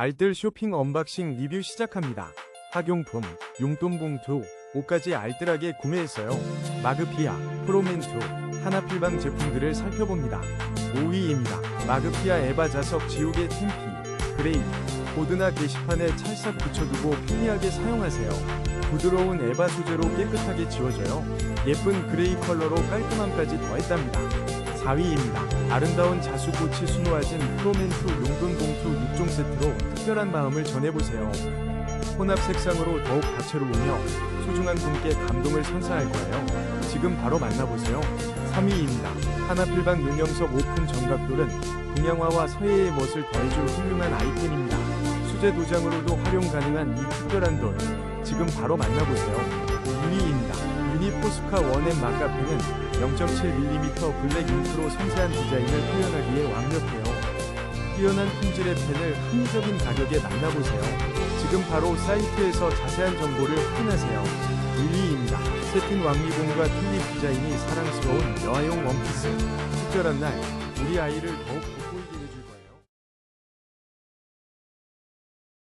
알뜰 쇼핑 언박싱 리뷰 시작합니다. 학용품, 용돈 봉투, 옷까지 알뜰하게 구매했어요. 마그피아, 프로멘투, 하나필방 제품들을 살펴봅니다. 5위입니다. 마그피아 에바 자석 지옥의 템피, 그레이, 보드나 게시판에 찰싹 붙여두고 편리하게 사용하세요. 부드러운 에바 소재로 깨끗하게 지워져요. 예쁜 그레이 컬러로 깔끔함까지 더했답니다. 4위입니다. 아름다운 자수꽃이 수놓아진 프로멘투 용돈 봉 투 6종 세트로 특별한 마음을 전해보세요. 혼합 색상으로 더욱 다채로우며 소중한 분께 감동을 선사할 거예요. 지금 바로 만나보세요. 3위입니다. 하나필방 윤영석 오픈 정각돌은 동양화와 서예의 멋을 더해줄 훌륭한 아이템입니다. 수제 도장으로도 활용 가능한 이 특별한 돌. 지금 바로 만나보세요. 2위입니다. 유니 포스카 원앤 마카페는 0.7mm 블랙 잉크로 섬세한 디자인을 표현하기에 완벽해요. 뛰어난 품질의 펜을 합리적인 가격에 만나보세요. 지금 바로 사이트에서 자세한 정보를 확인하세요. 1위입니다. 세틴 왕리봉과 튤립 디자인이 사랑스러운 여아용 원피스. 특별한 날, 우리 아이를 더욱 돋보이게 해줄 거예요.